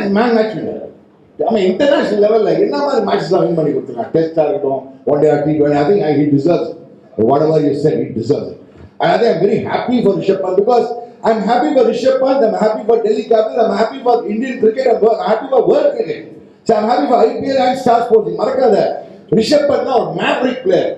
Match man match winner அவன் international லெவலில் என்ன மாதிரி மேட்ச்லாம் வின் பண்ணி கொடுத்துருக்கான் டெஸ்டாக இருக்கட்டும் one day or T twenty I think I he deserves whatever you said he deserves And I think I'm very happy for Rishabh Pant because I'm happy for Rishabh Pant, I'm happy for Delhi Capitals, I'm happy for Indian cricket, I'm I'm happy for world cricket. So I'm happy for IPL and Star Sports. மறக்காத ரிஷப் பந்த்னா ஒரு matric player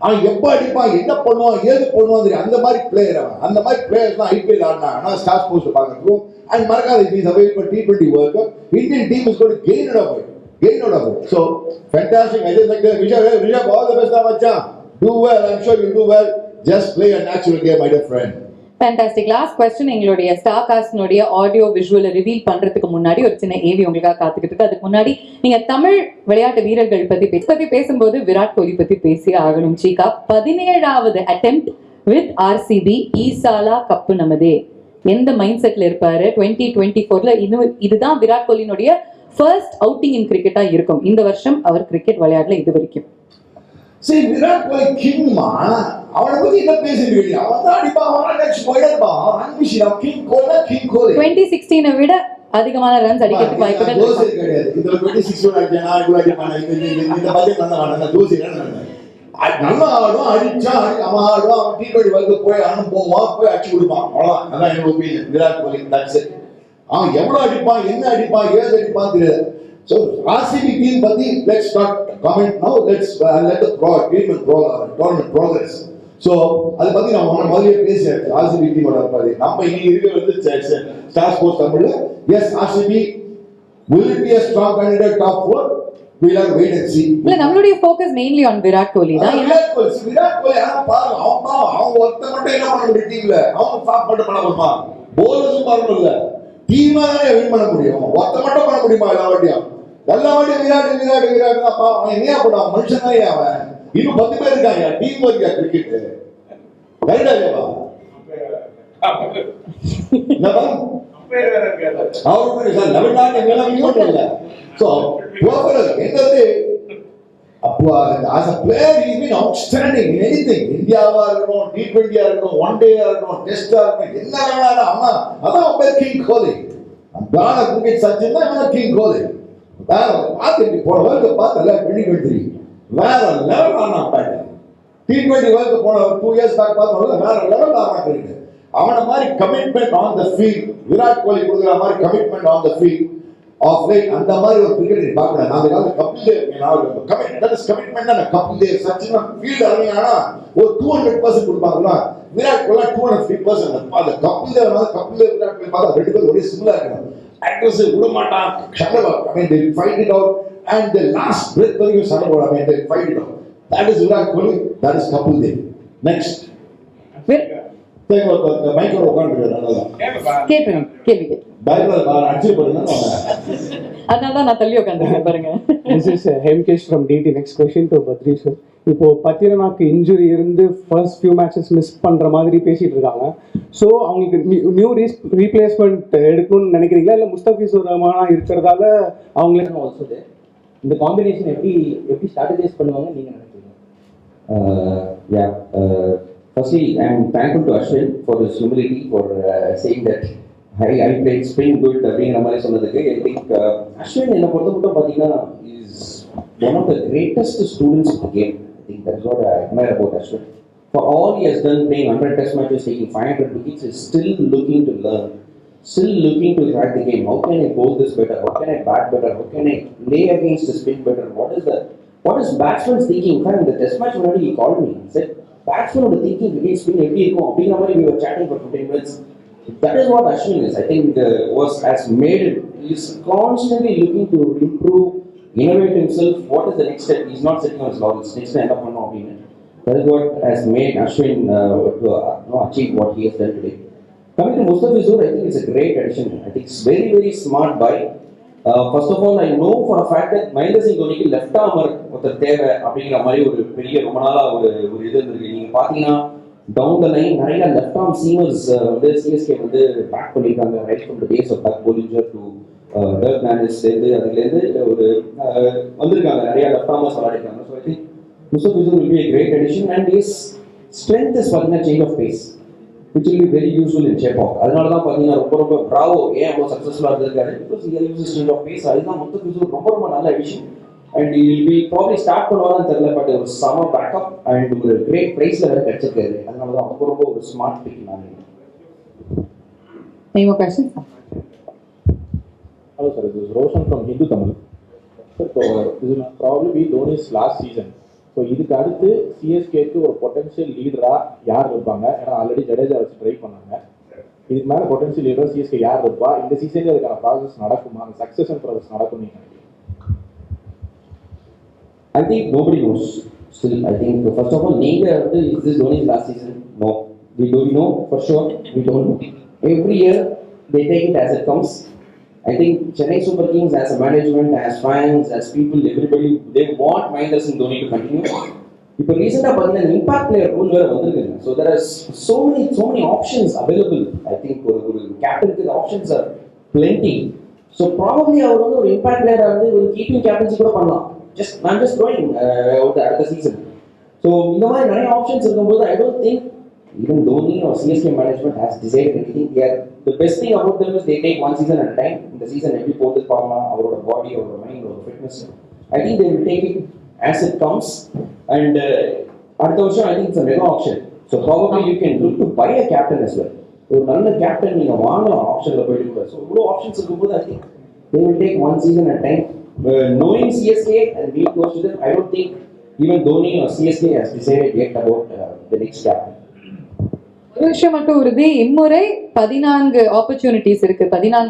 அவன் எப்போ அடிப்பான் என்ன பண்ணுவான் ஏது பண்ணுவான் தெரியும் அந்த மாதிரி பிளேயர் அவன். அந்த மாதிரி பிளேயர்ஸ் தான் ஐபிஎல் ஆடினா ஆனால் ஸ்டார்ஸ் போஸ்ட் பார்க்கறதுக்கும் அண்ட் மறக்காத it is avail for T twenty world cup Indian team is got gain out of it gain of it so fantastic I just like Rishabh Rishabh all the best தான் மச்சான். Do well I'm sure you do well just play a natural game my dear friend fantastic last question எங்களுடைய star காஸ்டினுடைய audio விஷுவலை reveal பண்றதுக்கு முன்னாடி ஒரு சின்ன AV உங்களுக்காக காத்துக்கிட்டு இருக்கு. அதுக்கு முன்னாடி நீங்க தமிழ் விளையாட்டு வீரர்கள் பத்தி பேச பத்தி பேசும்போது விராட் கோலி பத்தி பேசி ஆகணும் சீகா. பதினேழாவது அட்டெம்ப்ட் வித் ஆர்சிபி ஈசாலா கப்பு நமதே. எந்த மைண்ட் செட்ல இருப்பாரு? டுவெண்ட்டி டுவெண்ட்டி ஃபோர்ல இன்னும் இதுதான் விராட் கோலினுடைய ஃபர்ஸ்ட் அவுட்டிங் இன் கிரிக்கெட்டா இருக்கும். இந்த வருஷம் அவர் கிரிக்கெட் விளையாடல இது வரைக்கும். சரி விராட் கோலி கிங்மா அவனை பத்தி என்ன பேசுறீங்க. அவன் தான் அடிப்பான் அவன் next போயிடப்பான். Ambition king Kohli king Kohli twenty சிக்ஸ்டீனை விட அதிகமான ரன்ஸ் அடிக்கிறதுக்கு வாய்ப்புகள். கிடையாது. இதுல டுவெண்ட்டி சிக்ஸ் அடிச்சா இவ்வளவு அடிப்பான இந்த பட்ஜெட் நல்லா வேணாம் தோசை நல்லா ஆடும் அடிச்சா அடி- அவன் ஆடுவான் அவன் டி டுவெண்ட்டி வந்து போய் அவனும் போவான் போய் அடிச்சு கொடுப்பான். அவ்வளவுதான். அதான் என்னோட ஒப்பீனியன் விராட் கோலி தட்ஸ் அவன் எவ்வளவு அடிப்பான் என்ன அடிப்பான் ஏது அடிப்பான் தெரியாது. ஸோ ஆர்சிபி டீம் பத்தி let's not comment no let's let the pro team pro tournament progress so அதை பத்தி நான் உன்ன முதல்ல பேசியாச்சு ஆர்சிபி டீமோட பத்தி நம்ம இன்னைக்கு இருக்க வந்து ஸ்டார் ஸ்போர்ட்ஸ் தமிழ்ல. Yes RCB will it be a strong candidate? Top four? We'll have to wait and see. இல்ல நம்மளுடைய focus mainly on Virat Kohli தான். விராட் கோலி விராட் கோலி ஆனா பாருங்க அவன் பாவம் அவன் ஒருத்தன் மட்டும் என்ன பண்ண முடியும் டீம்ல அவன் ஸ்டாப் மட்டும் பண்ண முடியுமா? போலர்ஸும் பண்ணணும் இல்ல டீமா தானே வின் பண்ண முடியும். ஒருத்தன் மட்டும் பண்ண முடியுமா எல்லா வாட்டியும்? எல்லா வாட்டியும் விராட் விராட் விராட் தான் அவன் என்ன பண்ணுவான் மனுஷன் அவன். இன்னும் பத்து பேர் இருக்காங்க. டீம் ஒர்க் கிரிக்கெட் கரெக்டா அவருக்கு சார் லெவன் நாட் எங்கெல்லாம் மியூட் என்னது? அப்போ as a player is been outstanding in anything இந்தியாவா இருக்கட்டும் டி ஒன் டேயா டெஸ்டா என்ன வேணாலும் அம்மா அதான் பேர் கிங் கோலி கிரிக்கெட் சச்சின் தான் கிங் கோலி வேற பார்த்து போன வேர்ல்டு பார்த்தல டுவெண்ட்டி டுவெண்ட்டி வேற லெவல் ஆனா பேட் டி டுவெண்ட்டி வேர்ல்டு போன டூ இயர்ஸ் பேக் பார்த்தோம்ல வேற லெவல் ஆனா இருக்கு. அவனை மாதிரி commitment on the field Virat Kohli கொடுக்குற மாதிரி commitment on the field of light அந்த மாதிரி ஒரு கிரிக்கெட் பார்க்கல. நான் அந்த காலத்துல Kapil Dev commit that is commitment தான் கபில் தேவ் சச்சின் ஃபீல்ட் இறங்கினா ஒரு டூ ஹண்ட்ரட் பர்சன்ட் கொடுப்பாங்களா? Virat Kohli two hundred fifty percent அந்த கபில் தேவ் கபில் தேவ் விராட் கோலி பார்த்தா ரெண்டு பேரும் ஒரே சிமிலா இருக்கணும் அக்ரஸிவ் விட மாட்டான். சண்டை I mean they fight it out and the last breath வரைக்கும் சண்டை போட I mean they fight it out that is Virat Kohli that is Kapil Dev next மைக்கோட உட்காந்துருக்காரு கேள்வி அதனால நான் தள்ளி உட்காந்துருக்கேன் பாருங்க. This is Hemkesh from DD next question to Badri sir இப்போ பத்திரனாக்கு இன்ஜுரி இருந்து ஃபர்ஸ்ட் ஃபியூ மேட்சஸ் மிஸ் பண்ற மாதிரி பேசிட்டு இருக்காங்க. ஸோ அவங்களுக்கு நியூ ரீஸ் ரீப்ளேஸ்மெண்ட் எடுக்கணும்னு நினைக்கிறீங்களா? இல்லை முஸ்தபிசூர் ரஹ்மானா இருக்கிறதால அவங்களே ஆல்சோ இந்த காம்பினேஷன் எப்படி எப்படி ஸ்ட்ராட்டஜைஸ் பண்ணுவாங்க நீங்கள் நினைக்கிறீங்க? Yeah yeah. Uh, firstly, I'm thankful to for for his for for uh, I that I, I played அப்படிங்கிற மாதிரி சொன்னதுக்கு ஐ திங்க் அஸ்வின் என்னை பொறுத்த மட்டும் பார்த்தீங்கன்னா is one of the greatest students game I think that's what I admire about Ashwin For all he has done, playing 100 test matches, taking 500 wickets, is still looking to learn, still looking to crack the game. How can I bowl this better? How can I bat better? How can I lay against the spin better? What is the what is batsman's thinking? In fact, the test match already he called me. He said, batsman would thinking against spin எப்படி இருக்கும் அப்படிங்கிற மாதிரி we were chatting for 15 minutes. That is what Ashwin is. I think uh, was has made it. He's constantly looking to improve, innovate himself. What is the next step? He's not sitting on his laurels. Next step, என்ன பண்ணணும் அப்படின்னு. That is what has made Ashwin uh, to uh, you know, achieve what he has done today. Coming to Mustafizur, I think it's a great addition. I think it's very, very smart buy. Uh, first of all, I know for a fact that Mahendra Singh தோனிக்கு left armour ஒருத்தர் தேவை அப்படிங்கிற மாதிரி ஒரு பெரிய ரொம்ப நாளாக ஒரு ஒரு இது இருந்திருக்கு நீங்கள் பார்த்தீங்கன்னா டவுன் த லைன் நிறைய லெஃப்ட் ஆர்ம் சீமர்ஸ் வந்து சிஎஸ்கே வந்து பேக் பண்ணியிருக்காங்க right from the days of back Bollinger to Dirk மேனேஜ்லேருந்து அதுலேருந்து ஒரு uh, வந்திருக்காங்க நிறைய left armers விளையாடிருக்காங்க so I think Mustafizur will be a great addition and his strength is பார்த்தீங்கன்னா change of pace which will be very useful in Chepauk. அதனால தான் பார்த்தீங்கன்னா ரொம்ப ரொம்ப ப்ராவோ ஏன் அவ்வளோ சக்ஸஸ்ஃபுல்லாக இருந்திருக்காரு because year uses change of pace அதுதான் மொத்த யூஸ் ரொம்ப ரொம்ப நல்ல விஷயம் and will be probably start பண்ணுவாருன்னு தெரியல பட் ஒரு சம பேக்கப் அண்ட் ஒரு கிரேட் ப்ரைஸில் வேறு கிடைச்சிருக்காரு அதனால தான் ரொம்ப ரொம்ப ஒரு ஸ்மார்ட் பிக் நான் நினைக்கிறேன். Any more questions? Hello sir, this is Roshan from Hindu Tamil. Sir, so இதுக்கு அடுத்து சிஎஸ்கேக்கு ஒரு பொட்டன்ஷியல் லீடரா யார் இருப்பாங்க ஏன்னா ஆல்ரெடி ஜடேஜா வச்சு ட்ரை பண்ணாங்க இதுக்கு மேலே பொட்டன்ஷியல் லீடர் சிஎஸ்கே யார் இருப்பா இந்த சீசன்ல அதுக்கான ப்ராசஸ் நடக்குமா அந்த சக்ஸஷன் ப்ராசஸ் நடக்கும் நீங்கள் I think nobody first of வந்து is this only no we don't know we don't know every year they take as it comes I think Chennai Super Kings, as a management, as fans, as people, everybody, they want Mahindra Singh Dhoni to continue. இப்போ ரீசெண்டாக பார்த்தீங்கன்னா impact player rule வேறு வந்திருக்குங்க. So there are so many so many options available I think ஒரு ஒரு கேப்டனுக்கு options are plenty so probably அவர் வந்து ஒரு இம்பாக்ட் பிளேயராக வந்து ஒரு கீப்பிங் கேப்டன்சி கூட பண்ணலாம். ஜஸ்ட் நான் ஜஸ்ட் ட்ரோயிங் அடுத்த சீசன் ஸோ இந்த மாதிரி நிறைய ஆப்ஷன்ஸ் இருக்கும்போது I don't think Even Dhoni or CSK management has decided anything there the best thing about them is they take one season at time இந்த season எப்படி போட்டு பார்க்கலாம் அவரோட பாடி அவரோட மைண்ட் அவரோட fitness I think they will take it as it comes and அடுத்த வருஷம் I think it's mega option so probably you can look to buy a captain as well ஒரு நல்ல கேப்டன் நீங்க வாங்கலாம் ஆப்ஷன்ல போயிட்டு கூட ஸோ இவ்வளோ ஆப்ஷன்ஸ் இருக்கும்போது I think they will take one season at a time. Uh, knowing CSK and being close to them, I don't think even Dhoni or CSK has decided yet about ஒரு விஷயம் மட்டும் உறுதி. இம்முறை பதினான்கு opportunities இருக்கு. பதினான்கு